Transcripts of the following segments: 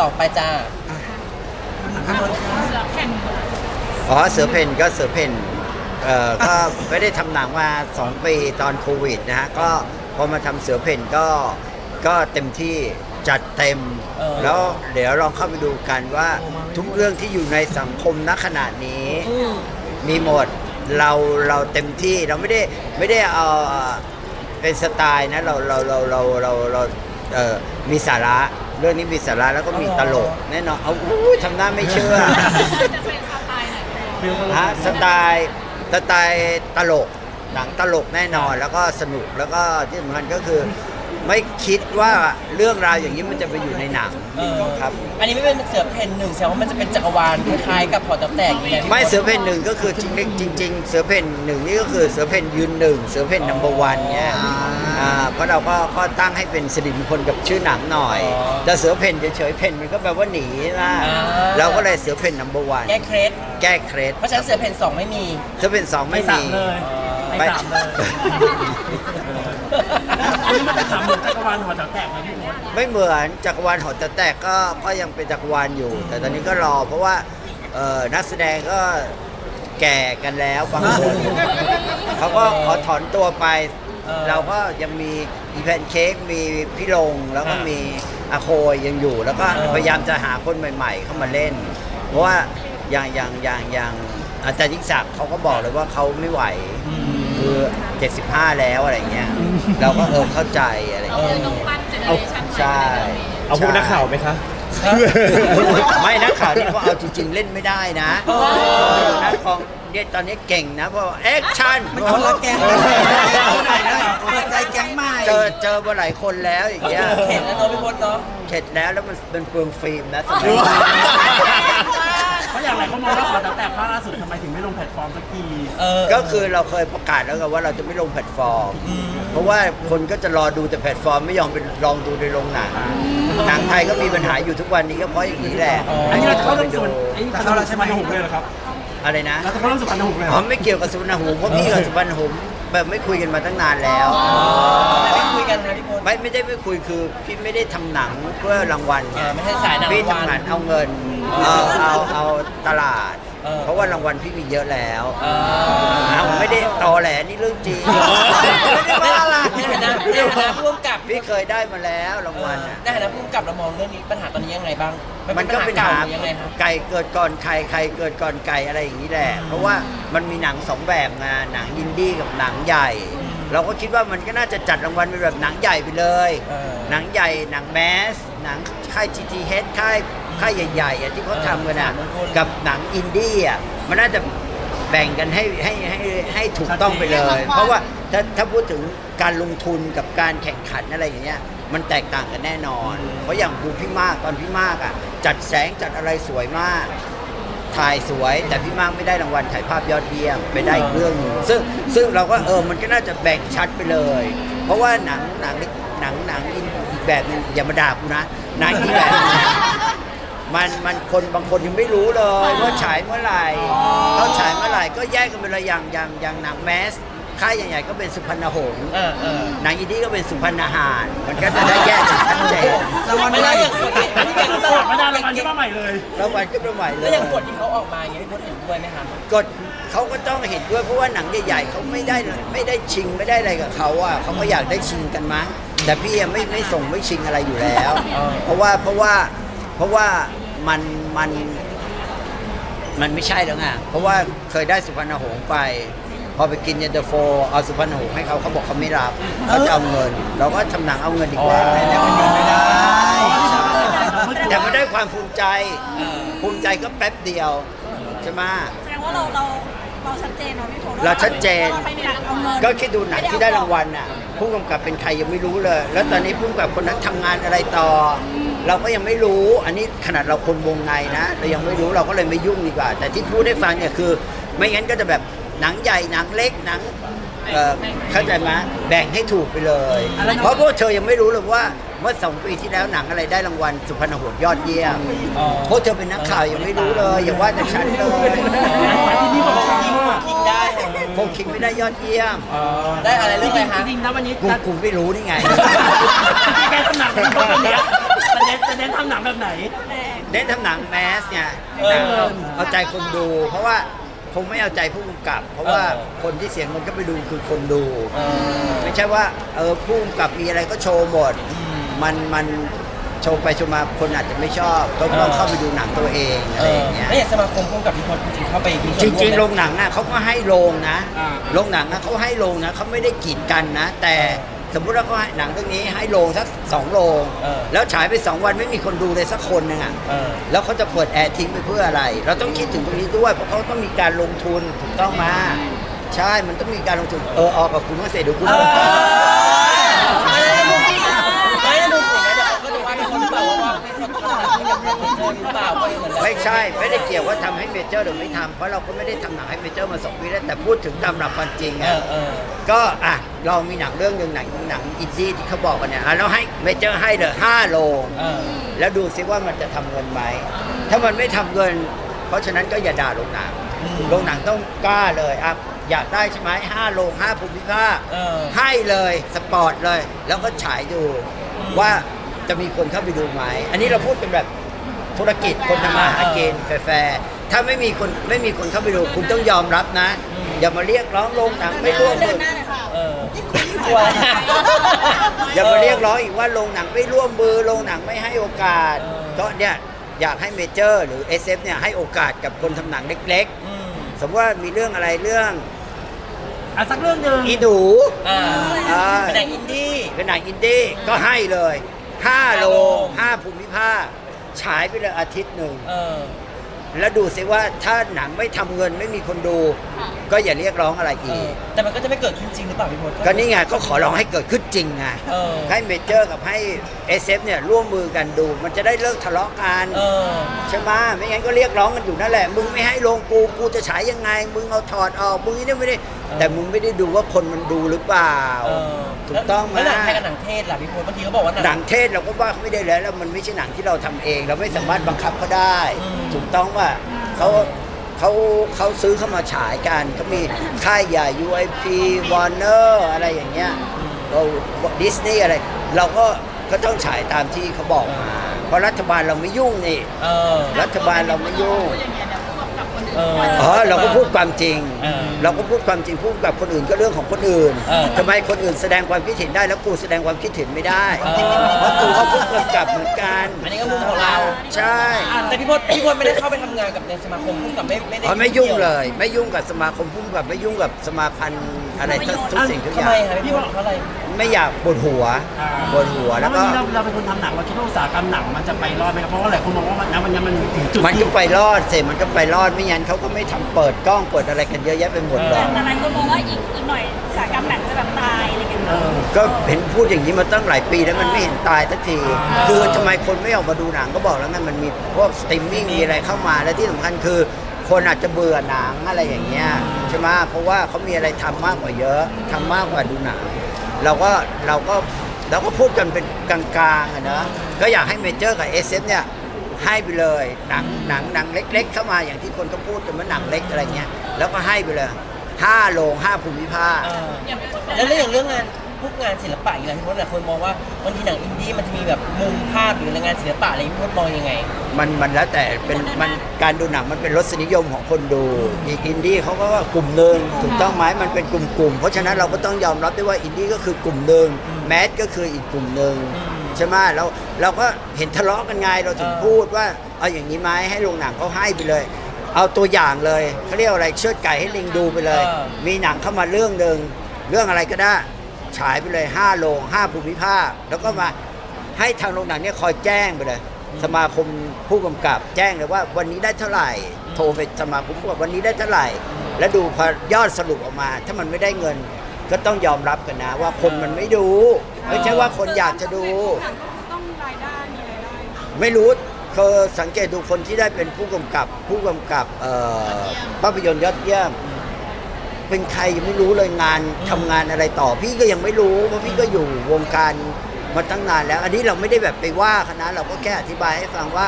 ต่อไปจ้า อ๋อเสือเพนก็เสือเพนเอ่อก็ไม่ได้ทำหนังมา2ปีตอนโควิดนะฮะก็พอมาทำเสือเพนก็ก็เต็มที่จัดเต็ม เออ แล้วเดี๋ยวลองเข้าไปดูกันว่าทุกเรื่องที่อยู่ในสังคมณขณะนี้มีหมดเราเราเต็มที่เราไม่ได้ไม่ได้เอาเป็นสไตล์นะเราเราเราเราเราเราเออมีสาระ เรื่องนี้มีสาระแล้วก็มีตลกแน่นอนเอาอู้ยทำหน้าไม่เชื่อฮะสไตล์สไตล์ตลกหนังตลกแน่นอนแล้วก็สนุกแล้วก็ที่สำคัญก็คือ ไม่คิดว่าเรื่องราวอย่างนี้มันจะไปอยู่ในหนังเออครับ อันนี้ไม่เป็นเสือเพนหนึ่งแสดงว่ามันจะเป็นจักรวาลคล้ายๆกับพอตับแตกอย่างเงี้ยไม่เสือเพ่นหนึ่งก็คือจริงจริง ๆ เสือเพ่นหนึ่งนี่ก็คือเสือเพ่นยืนหนึ่งเสือเพ่นนัมเบอร์วันเนี่ย อ่าเพราะเราก็ก็ตั้งให้เป็นสิริมงคลกับชื่อหนังหน่อยแต่เสือเพ่นเฉยๆเพ่นมันก็แปลว่าหนีนะเราก็เลยเสือเพ่นนัมเบอร์วันแก้เคล็ดแก้เคล็ดเพราะฉะนั้นเสือเพนสองไม่มี เสือเพ่นสองไม่มีไม่สามเลยอันนี้มันจะถามเหมือนจักรวาลหัวแถวแตกไหมพี่มดไม่เหมือนจักรวาลหอจะแตกก็ก็ยังเป็นจักรวาลอยู่ แต่ตอนนี้ก็รอเพราะว่าเอ่อนักแสดงก็แก่กันแล้วบางคนเขาก็ขอถอนตัวไป เออ เราก็ยังมีอีแพนเค้กมีพี่ลงแล้วก็มีอาโคยยังอยู่ แล้วก็พยายามจะหาคนใหม่ ๆ เข้ามาเล่น เพราะว่าอย่างอย่างอย่างอย่างอาจารย์ยิ่งศักดิ์เขาก็บอกเลยว่าเขาไม่ไหว คือ 75 แล้วอะไรเงี้ย เราก็เออเข้าใจอะไรเงี้ยเอาใช่เอาพวกนักข่าวไหมคะ ไม่นักข่าวนี่เขาเอาจริงๆเล่นไม่ได้นะนักของ เนี่ยตอนนี้เก่งนะเพราะแอคชั่นเอาละแกงเปิดใจแกงใหม่เจอเจอมาหลายคนแล้วอย่างเงี้ยเห็นแล้วเนาะพี่พจน์เนาะเข็ดแล้วแล้วมันเป็นเปลืองฟิล์มนะสมัยเพราะอย่างไรเขามองว่าหัวแถวแตกภาคล่าสุดทำไมถึงไม่ลงแพลตฟอร์มสักทีเออก็คือเราเคยประกาศแล้วกันว่าเราจะไม่ลงแพลตฟอร์ม เพราะว่าคนก็จะรอดูแต่แพลตฟอร์มไม่ยอมไปลองดูในโรงหนังหนังไทยก็มีปัญหาอยู่ทุกวันนี้ก็เพราะอย่างนี้แหละอันนี้เราจะเข้าเรื่องไปส่วนดูไอ้เราจะมาหงเลยเหรอครับ อะไรนะเราจะเข้าเรื่องสุพรรณหงส์เลยเหรอ๋ออไม่เกี่ยวกับสุวรรณหงส์เพราะพี่กับสุวรรณหงส์แบบไม่คุยกันมาตั้งนานแล้ว แต่ไม่คุยกันนะพี่พจน์ไม่ไม่ได้ไม่คุยคือพี่ไม่ได้ทำหนังเพื่อรางวัลเออไม่ใช่สายหนังพี่รางวัลทำงานเอาเงินเอาเอาเอาตลาด เออ เพราะว่ารางวัลพี่มีเยอะแล้วเออ เอาไม่ได้ตอแหลนี่เรื่องจริงไม่ได้ว่าอะไรในฐานะในฐานะผู้กำกับพี่เคยได้มาแล้วรางวัลน่ะในฐานะผู้กำกับเรามองเรื่องนี้ปัญหาตอนนี้ยังไงบ้างมันก็เป็นเก่าหาหรือยังไงครับไก่เกิดก่อนใครใครเกิดก่อนไก่อะไรอย่างนี้แหละ เพราะว่ามันมีหนังสองแบบไงหนังอินดี้กับหนังใหญ่ เราก็คิดว่ามันก็น่าจะจัดรางวัลเป็นแบบหนังใหญ่ไปเลยเออหนังใหญ่หนังแมส หนังค่าย GTH ค่ายค่ายใหญ่ๆอะที่เขาทำกันอะเออสามมงคลกับหนังอินดี้อะมันน่าจะแบ่งกันให้ให้ให้ให้ถูกต้องไปเลย เพราะว่า ถ้าถ้าพูดถึงการลงทุนกับการแข่งขันอะไรอย่างเงี้ยมันแตกต่างกันแน่นอน เพราะอย่างดูพี่มากตอนพี่มากอะจัดแสงจัดอะไรสวยมาก ถ่ายสวยแต่พี่มากไม่ได้รางวัลถ่ายภาพยอดเยี่ยมไปได้อีกเรื่องหนึงซึ่งซึ่งเราก็เออมันก็น่าจะแบ่งชัดไปเลย เพราะว่าหนังหนังหนังหนังอีกอีกแบบหนึงอย่ามาด่ากูนะหนังอีกแบบหนึ่งมันมันคนบางคนยังไม่รู้เลยว่าฉายเมื่อไหร่เขาฉายเมื่อไหร่ก็แยกกันไปเลยอย่างอย่างอย่างหนังแมส ค่ายใหญ่ๆก็เป็นสุพรรณหงษ์เออเออหนังอินดี้ก็เป็นสุพรรณหารมันก็จะได้แยกกันชัดเจนรางวัลไม่ได้อย่างกฎอันนี้อย่างตลอดไม่ได้รางวัลที่มาใหม่เลยรางวัลก็เป็นใหม่เลแล้วยอย่างกฎที่เขาออกมาอย่างเงี้ยพี่พจน์เห็นด้วยไหมคะกฎเขาก็ต้องเห็นด้วยเพราะว่าหนังใหญ่ๆเขาไม่ได้ไม่ได้ชิงไม่ได้อะไรกับเขาอะเขาก็อยากได้ชิงกันมั้งแต่พี่ยังไม่ไม่ส่งไม่ชิงอะไรอยู่แล้ว เพราะว่าเพราะว่าเพราะว่ามันมัน มันไม่ใช่แล้วไงเพราะว่าเคยได้สุพรรณหงส์ไป พอไปกินเย็นตาโฟเอาสุพรรณหงส์ให้เขาเขาบอกเขาไม่รับเขาจะเอาเงิน เราก็ทำหนังเอาเงินดีกว่าแต่มันยังไม่ได้แต่ไม่ได้ความภูมิใจ ภูมิใจก็แป๊บเดียวใช่ไหม แสดงว่าเราเราเราชัดเจนเนาะพี่โทเราชัดเจนว่าราไม่ได้เอาเงินก็คิดดูหนังที่ได้รางวัลน่ะผู้กำกับเป็นใครยังไม่รู้เลย แล้วตอนนี้ผู้กำกับคนนั้นทำงานอะไรต่อเราก็ยังไม่รู้ อันนี้ขนาดเราคนวงในนะเรายังไม่รู้เราก็เลยไม่ยุ่งดีกว่า แต่ที่พูดให้ฟังเนี่ยคือ ไม่งั้นก็จะแบบ หนังใหญ่หนังเล็กหนังเอ่อเข้าใจไหมแบ่งให้ถูกไปเลย เพราะพวกเธอยังไม่รู้เลยว่าเมื่อสองปีที่แล้วหนังอะไรได้รางวัลสุพรรณหงส์ยอดเยี่ยมพวกเธอเป็นนักข่าวยังไม่รู้เลยอย่าว่าแต่ฉันเลยที่นี่บอกว่าคิงคิงได้โฟคิงไม่ได้ยอดเยี่ยม ได้อะไรจเรื่องอะไรริงฮะจริงๆนะวันนี้กูกูไม่รู้นี่ไงแกทำหนังเป็นคนเนี้ยมันเน้นจะเน้นทำหนังแบบไหนแรงเน้นทำหนังแมสไงเออหนังเอาเอาใจคนดู เพราะว่าค งไม่เอาใจผู้กำกับ เพราะว่าเออคนที่เสียเงินก็ไปดูคือคนดูเออไม่ใช่ว่าเออผู้กำกับมีอะไรก็โชว์หมด มันมันโชว์ไปโชว์มาคนอาจจะไม่ชอบก็ต้องเออ เข้าไปดูหนังตัวเองอะไรอย่างเงี้ยแล้วอย่างสมาคมพุ่งกับพี่พลจริงๆเข้าไปมีส่วนจวมริงๆไหมโรงหนังอะเขาก็ให้โรงนะ อ่า โรงหนังนะเขาให้โรงนะเขาไม่ได้กีดกันนะ แต่ สมมุติว่าเขาให้หนังเรื่องนี้ให้โรงสักสองโรงเออ แล้วฉายไปสองวันไม่มีคนดูเลยสักคนหนึงอะ เออ แล้วเขาจะเปิดแอร์ทิ้งไปเพื่ออะไร เราต้องคิดถึงตรงนี้ด้วย เพราะเขาต้องมีการลงทุนถูกต้องมา ใช่ มันต้องมีการลงทุน เออ ออกกับคุณว่าเสร็จเดี๋ยวคุณเออไม่ได้มุมไม่ได้มุมอย่างนั้นเดี๋ยวเขาก็จะว่าเป็นคนหรือเปล่าว่าเป็นคนทำหนังที่ยังไม่เจอหรือเปล่าก็ยังเหมือนกันไม่ใช่ ไม่ได้เกี่ยวว่าทำให้เมเจอร์หรือไม่ทำเพราะเราก็ไม่ได้ทำหนังให้เมเจอร์มาสองปีแล้วแต่พูดถึงตามหลักความจริงเออะอเออ ก็อะ เรามีหนังเรื่องหนึ่งหนังหนังอินดี้ที่เขาบอกกันเนี่ยอะเราให้เมเจอร์ให้เลยห้าโลงเออแล้วดูซิว่ามันจะทำเงินไหม ถ้ามันไม่ทำเงิน เพราะฉะนั้นก็อย่าด่าโรงหนังอืมโรงหนังต้องกล้าเลยอะอยากได้ใช่ไหมห้าโรงห้าภูมิภาค เออ ให้เลยสปอร์ตเลย แล้วก็ฉายดูว่าจะมีคนเข้าไปดูไหม อันนี้เราพูดเป็นแบบธุรกิจคนทำมาหากินแฟร์ๆ ถ้าไม่มีคนไม่มีคนเข้าไปดูคุณต้องยอมรับนะ อย่ามาเรียกร้องโรงหนังไม่ร่วมเดิมืนอหน้าเลยค่ะเออชัวร์อย่ามาเรียกร้องอีกว่าโรงหนังไม่ร่วมมือโรงหนังไม่ให้โอกาสเออก็เนี่ยอยากให้เมเจอร์ หรือ SF เนี่ยให้โอกาสกับคนทำหนังเล็กอืมๆ สมมติว่ามีเรื่องอะไรเรื่องอะสักเรื่องหนึ่งอีหนูอ่าอ่าเป็นหนังอินดี้ เป็นหนังอินดี้ก็ให้เลย5โรโรงง5ภูมิภาคฉายไปเลยอาทิตย์หนึ่ง เออ แล้วดูซิว่าถ้าหนังไม่ทำเงินไม่มีคนดู ก็อย่าเรียกร้องอะไรเออีอก แต่มันก็จะไม่เกิดขึ้นจริงหรือเปล่าพี่พลก็นี่ไงก็ขอร้องให้เกิดขึ้นจริงไงเออ ให้เมเจอร์กับให้ SF เนี่ยร่วมมือกันดู มันจะได้เลิกทะเลาะกันเออ ใช่ไหมไม่งั้นก็เรียกร้องกันอยู่นั่นแหละ มึงไม่ให้ลงกูกูจะฉายยังไง มึงเอาถอดออกมึงนี่ไม่ได้ แต่มึงไม่ได้ดูว่าคนมันดูหรือเปล่า เออถูกต้องไหม แล้วหนังไทยกับหนังเทศล่ะพี่พลบางทีเขาบอกว่าหนังเทศเราก็ว่าเขาไม่ได้แล้วแล้วมันไม่ใช่หนังที่เราทำเอง เราไม่สามารถบังคับเขาได้ อืม ถูกต้องว่าเขาเขาเขาซื้อเข้ามาฉายกันเขามีค่ายใหญ่ UIP Warner อะไรอย่างเงี้ยเราดิสนีย์อะไร เราก็ก็ต้องฉายตามที่เขาบอกมา เพราะรัฐบาลเราไม่ยุ่งนี่ เออ รัฐบาลเราไม่ยุ่งเออ อ๋อเราก็พูดความจริง เออเราก็พูดความจริงพูดกับคนอื่นก็เรื่องของคนอื่นเออทำไมคนอื่นแสดงความคิดเห็นได้แล้วกูแสดงความคิดเห็นไม่ได้เออ เพราะ กูก็พูดกำกับเหมือนกันอันนี้ก็มุมของเรา ใช่แต่พี่พลพี่พลไม่ได้เข้าไปทำงานกับในสมาคมพุ่งกับไม่ไม่ได้อ๋อไม่ยุ่งเลย ไม่ยุ่งกับสมาคมพุ่งกับไม่ยุ่งกับสมาพันธ์อะไรทุกทุกสิ่งทุกอทำย่าไมง ฮะพี่พลเพราะอะไร ไม่อยากปวดหัวอ่าปวดหัวแล้แล้วววันก็ นี้เราเราเป็นคนทำหนังเราคิดว่าอุตสาหกรรมหนังมันจะไปรอดไหมครับเพราะว่าหลายคนมองว่าณวันนี้มันถึงจุดมันก็ที่ไปรอดเสร็จมันก็ไปรอดไม่งั้นเขาก็ไม่ทำเปิดกล้องเปิดอะไรกันเยอะแยะไปหมดหรอก แต่หลายคนมองว่าอีกอีกหน่อยอุตสาหกรรมหนังจะแบบตายอะไรอย่างเงี้ยเออ ก็เห็นพูดอย่างนี้มาตั้งหลายปีแล้วมันไม่เห็นตายสักที คือทำไมคนไม่ออกมาดูหนังก็บอกแล้วไงมันมีพวกสตรีมมิ่งมีอะไรเข้ามาและที่สำคัญคือ คนอาจจะเบื่อหนังอะไรอย่างเงี้ยใช่ไหมเพราะว่าเขามีอะไรทำมากกว่าเยอะทำมากกว่าดูหนังเราก็เราก็เราก็พูดกันเป็นกลางๆอะเนอะก็อยากให้เมเจอร์กับเอสเนี่ยให้ไปเลยหนังหนังหนังเล็ก ๆ เข้ามาอย่างที่คนก็พูดกันว่าหนังเล็กอะไรเงี้ยแล้วก็ให้ไปเลยห้าโรงห้าภูมิภาคเออแล้วเรื่องอย่างเรื่องงาน พวกงานศิลปะอย่างไรพี่พลหลายคนมองว่าบางทีหนังอินดี้มันจะมีแบบมุมภาพหรืออะไรงานศิลปะอะไรพี่พลมองยังไง มันมันแล้วแต่เป็นมันการดูหนังมันเป็นรสนิยมของคนดูอีกอินดี้เขาก็ว่ากลุ่มหนึ่งถูกต้องไหมมันเป็นกลุ่มๆเพราะฉะนั้นเราก็ต้องยอมรับด้วยว่าอินดี้ก็คือกลุ่มหนึ่งแมสก็คืออีกกลุ่มหนึ่งอืมใช่ไหมเราเราก็เห็นทะเลาะกันไงเราถึงเออพูดว่าเอาอย่างนี้ไหมให้โรงหนังเขาให้ไปเลยเอาตัวอย่างเลยเขาเรียกอะไรเชือดไก่ให้ลิงดูไปเลย มีหนังเข้ามาเรื่องหนึ่งเรื่องอะไรก็ได้ ฉายไปเลย 5 โรง5ภูมิภาค แล้วก็มาให้ทางโรงหนังเนี่ยคอยแจ้งไปเลย สมาคมผู้กำกับแจ้งเลยว่าวันนี้ได้เท่าไหร่ โทรไปสมาคมผู้กำกับวันนี้ได้เท่าไหร่ แล้วดูพอยอดสรุปออกมา ถ้ามันไม่ได้เงินก็ต้องยอมรับกันนะ ว่าคนมันไม่ดู ไม่ใช่ว่าคนอยากจะดู ต้องรายได้มีรายได้ไม่รู้คือสังเกตดูคนที่ได้เป็นผู้กำกับ ผู้กำกับเอ่อภาพยนตร์ยอดเยี่ยม เป็นใครยังไม่รู้เลยงานทำงานอะไรต่อ พี่ก็ยังไม่รู้เพราะพี่ก็อยู่วงการมาตั้งนานแล้ว อันนี้เราไม่ได้แบบไปว่าคณะเราก็แค่อธิบายให้ฟังว่า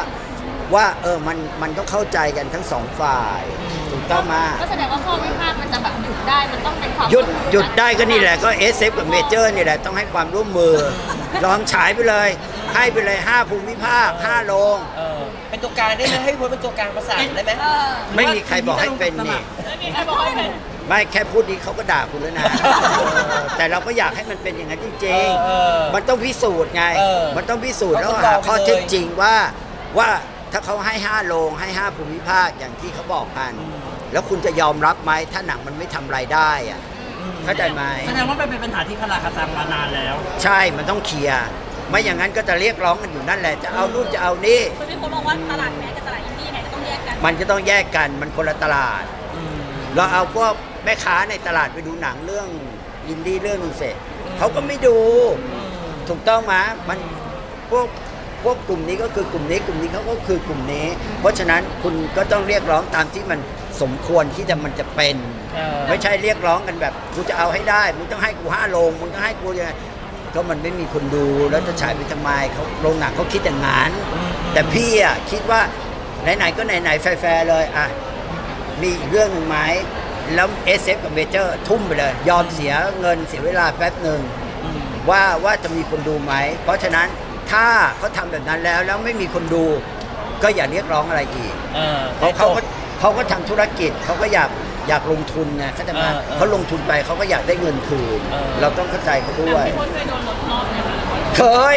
ว่าเออมันมันต้องเข้าใจกันทั้งสองฝ่ายถูกต้องมาก็แสดงว่าข้อพิพาทมันจะแบบหยุดได้มันต้องเป็นความหยุดร่วมมือหยุดได้ก็นี่แหละก็เอสเกับเมเจอร์นี่แหละต้องให้ความร่วมมือ ลองฉายไปเลย ให้ไปเลยห้าภูมิภาคห้าโรง เออเป็นตัวกลางได้ไหมให้พี่พลเป็นตัวกลางประสานได้ไหมไม่มีใครบอกให้เป็นนี่แล้วมีใครบอกให้เป็น ไม่แค่พูดนี้เขาก็ด่าคุณแล้วนะเออแต่เราก็อยากให้มันเป็นอย่างนั้นจริงเออเออๆมันต้องพิสูจน์ไง เออมันต้องพิสูจน์เขาแล้วก็หาบอกไปข้อเท็จเลยจริงว่าว่าถ้าเขาให้ห้าโรงให้ห้าภูมิภาคอย่างที่เขาบอกกัน แล้วคุณจะยอมรับไหมถ้าหนังมันไม่ทำรายได้อะเข้าใจไหม แสดงว่ามันเป็นปัญหาที่คาราคาซังมานานแล้ว ใช่ มันต้องเคลียร์ ไม่อย่างนั้นก็จะเรียกร้องกันอยู่นั่นแหละ จะเอานู่นจะเอานี่คือมีคนบอกว่าตลาดแมสกับตลาดอินดี้เนี่ยจะต้องแยกกัน มันจะต้องแยกกัน มันคนละตลาด เราเอาพวก แม่ค้าในตลาดไปดูหนังเรื่องอินดี้เรื่องนึงเสร็จเขาก็ไม่ดู ถูกต้องไหมมันพวกพวกกลุ่มนี้ก็คือกลุ่มนี้กลุ่มนี้เขาก็คือกลุ่มนี้ เพราะฉะนั้นคุณก็ต้องเรียกร้องตามที่มันสมควรที่จะมันจะเป็นเออไม่ใช่เรียกร้องกันแบบกูจะเอาให้ได้มึงต้องให้กูห้าโรงมึงต้องให้กูยังไงก็มันไม่มีคนดูแล้วจะฉายไปทำไมเขาโรงหนังเขาคิดอย่างนั้นแต่พี่อะคิดว่าไหนๆก็ไหนๆแฟร์ๆเลยอะมีอีกเรื่องหนึ่งไหม แล้วเอสเอฟกับเมเจอร์ทุ่มไปเลย ยอมเสียเงินเสียเวลาแป๊บหนึ่งว่าว่าจะมีคนดูไหม เพราะฉะนั้นถ้าเขาทำแบบนั้นแล้วแล้วไม่มีคนดู ก็อย่าเรียกร้องอะไรอีกเออเพราะเขาก็เขาก็ทำธุรกิจเขาก็อยากอยากลงทุนไงเขาใจะมาเออเออเขาลงทุนไปเขาก็อยากได้เงินคืน เออ เราต้องเข้าใจเขาด้วย พี่พลเคยโดนลดรอบไหมคะเคย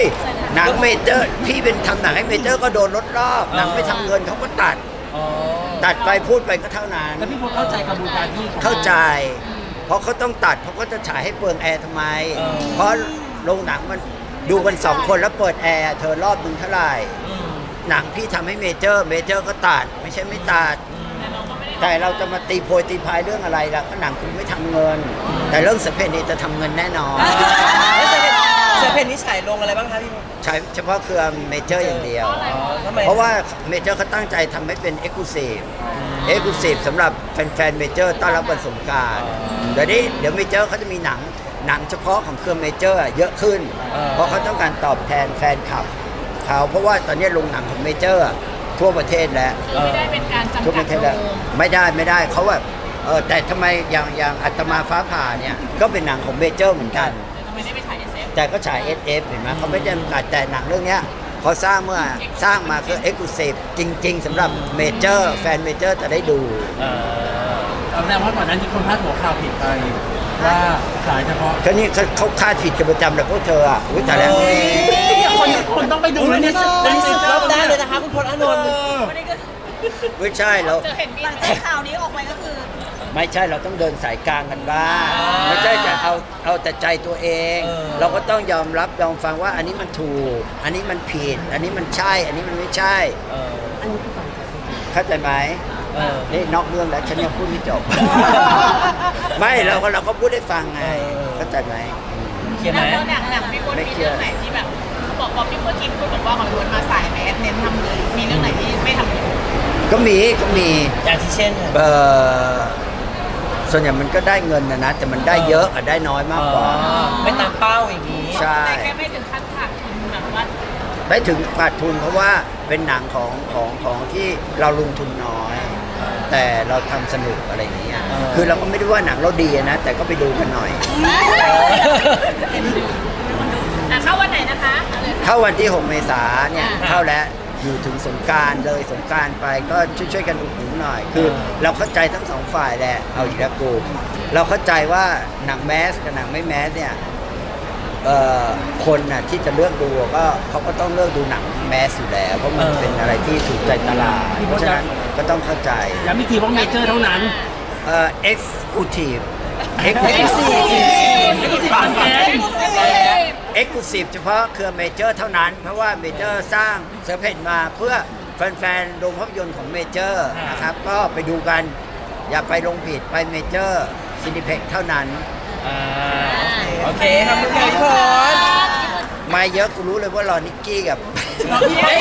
หนังเมเจอร์พี่เป็นทำหนังให้เมเจอร์ก็โดนลดรอบ หนังไม่ทำเงินเขาก็ตัด อ๋อ ตัดไปพูดไปก็เท่านั้น แล้วพี่พลเข้าใจกระบวนการที่ของเข้าใจ เพราะเขาต้องตัดเพราะเขาจะฉายให้เปลืองแอร์ทำไมเออเพราะโรงหนังมันดูกันสองคนแล้วเปิดแอร์เธอรอบหนึงเท่าไหร่ อืมหนังพี่ทำให้เมเจอร์ เมเจอร์ก็ตัด ไม่ใช่ไม่ตัด แต่เราจะมาตีโพยตีพายเรื่องอะไรล่ะก็หนังคุณไม่ทำเงิน แต่เรื่องสเปนนี่จะทำเงินแน่นอน แล้วเซ เพนเซเพนนี่ฉายลงอะไรบ้างคะพี่พลใช้เฉพาะเครือเมเจอร์อย่างเดียว อ๋อทำไมเพราะว่าเมเจอร์เขาตั้งใจทำให้เป็นเอ็กซ์คลูซีฟเอ็กซ์คลูซีฟสำหรับแฟนๆเมเจอร์ต้อนรับวันสงกรารเดี๋ยวนี้เดี๋ยวเมเจอร์เขาจะมีหนังหนังเฉพาะของเครือเมเจอร์เยอะขึ้น เพราะเขาต้องการตอบแทนแฟนคลับเขาเพราะว่าตอนนี้โรงหนังของเมเจอร์ทั่วประเทศแล้วคือไม่ได้เป็นการจำทั่วปกัดระเทศโรแล้วงไม่ได้ไม่ได้เขาแบบเออแต่ทำไมอย่างอย่างอัตมาฟ้าผ่าเนี่ย ก็เป็นหนังของเมเจอร์เหมือนกัน แต่ทำไมได้ไปถ่ายเอสเอฟแต่ก็ฉาย SF เห็นไหมเขาไม่ได้จำกัดแต่หนังเรื่องเนี้ยเขาสร้างเมื่อสร้างมาคือ Exclusive จริง ๆสำหรับเมเจอร์แฟนเมเจอร์จะได้ดู เออเอาแสดงว่าก่อนหนั้นที่คนพาดหัวข่าวผิดไปว่าขายเฉพาะก็นี่เขาเขาคาดผิดกันประจำแต่พวกเธออะอุ้ยแต่แล้วคนคนต้องไปดูอุ๊ยแล้วนี่เนี่ยสุดนี่สุดรอบได้านเลยนะคะคุณพลอานนท์ วันนี้ก็ไม่ใช่เราเจอเห็นมีหลังจากข่าวนี้ออกไปก็คือ ไม่ใช่เราต้องเดินสายกลางกันบ้างไม่ใช่จะเอาเอาแต่ใจตัวเอง เราก็ต้องยอมรับยอมฟังว่าอันนี้มันถูก อันนี้มันผิด อันนี้มันใช่ อันนี้มันไม่ใช่เออเข้าใจไหมเออนี่นอกเรื่องแล้วฉันยังพูดไม่จบ ไม่เราก็เราก็พูดให้ฟังไงเออเข้าใจไหมเขียนไหมแล้วหนังหนังพี่พลมีเรื่องไหนที่แบบเขาบอกบอกพี่พลคิดคุณบอกว่าของพี่พลมาสายแมสเน้นทำเลยมีเรื่องไหนที่ไม่ทำเลยก็มีก็มีอย่างที่เช่นเออ ส่วนใหญ่มันก็ได้เงินนะนะ แต่มันได้เยอะกับได้น้อยมากกว่าอ๋อไม่ตามเป้าอย่างนี้ ใช่ แต่แค่ไม่ถึงขั้นขาดทุนแบบว่าได้ถึงขาดทุนเพราะว่าเป็นหนังของของของที่เราลงทุนน้อย แต่เราทำสนุกอะไรอย่างเงี้ยเออ คือเราก็ไม่ได้ว่าหนังเราดีนะ แต่ก็ไปดูกันหน่อย อะเข้าวันไหนนะคะเอาเลย เข้าวันที่ 6 เมษาเนี่ยอ่า เข้าแล้ว อยู่ถึงสงกรารเลยสงกรารไปก็ช่วยๆกันอุดหนุนหน่อย คือเราเข้าใจทั้งสองฝ่ายแหละเอาอีกแล้วกูเราเข้าใจว่าหนังแมสกับหนังไม่แมสเนี่ยเอ่อคนน่ะที่จะเลือกดูก็เขาก็ต้องเลือกดูหนังแมสอยู่แล้ว เพราะมันเออเป็นอะไรที่ถูกใจตลาดเพราะฉะนั้นก็ต้องเข้าใจย้ำอีกทีว่าเมเจอร์เท่านั้นเอ่อ exclusive เอ็กซ์ exclusive ปานแก้ม exclusive เฉพาะเครือเมเจอร์เท่านั้น เพราะว่าเมเจอร์สร้างเซอร์เพนมาเพื่อแฟนๆโรงภาพยนตร์ของเมเจอร์นะครับ ก็ไปดูกัน อย่าไปลงผิดไปเมเจอร์ซินิเพ็กเท่านั้น อ่าโอเคขอบคุณค่ะพี่พลมาเยอะกูรู้เลยว่ารอนิกกี้กับ เฮ้ย